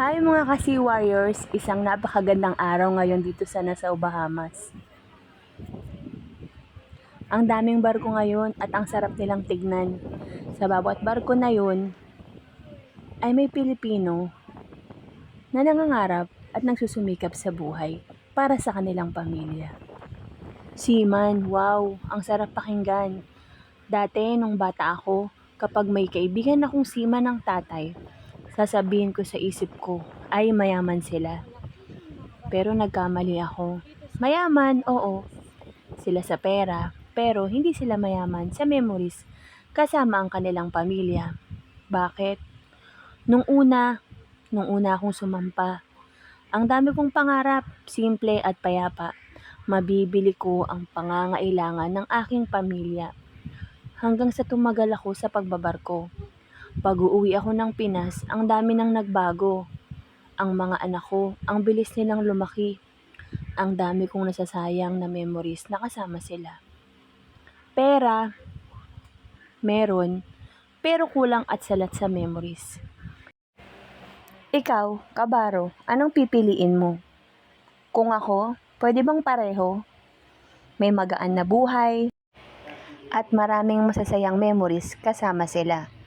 Hi mga kasi warriors, isang napakagandang araw ngayon dito sa Nassau, Bahamas. Ang daming barko ngayon at ang sarap nilang tignan. Sa bawat barko na yun ay may Pilipino na nangangarap at nagsusumikap sa buhay para sa kanilang pamilya. Seaman, wow, ang sarap pakinggan. Dati nung bata ako, kapag may kaibigan akong seaman ng tatay, sasabihin ko sa isip ko, ay mayaman sila. Pero nagkamali ako. Mayaman, oo. Sila sa pera, pero hindi sila mayaman sa memories kasama ang kanilang pamilya. Bakit? Nung una, nung una akong sumampa, ang dami kong pangarap, simple at payapa. Mabibili ko ang pangangailangan ng aking pamilya. Hanggang sa tumagal ako sa pagbabarko. Pag uuwi ako ng Pinas, ang dami nang nagbago. Ang mga anak ko, ang bilis nilang lumaki. Ang dami kong nasasayang na memories na kasama sila. Pera, meron, pero kulang at salat sa memories. Ikaw, Kabaro, anong pipiliin mo? Kung ako, pwede bang pareho? May magaan na buhay at maraming masasayang memories kasama sila.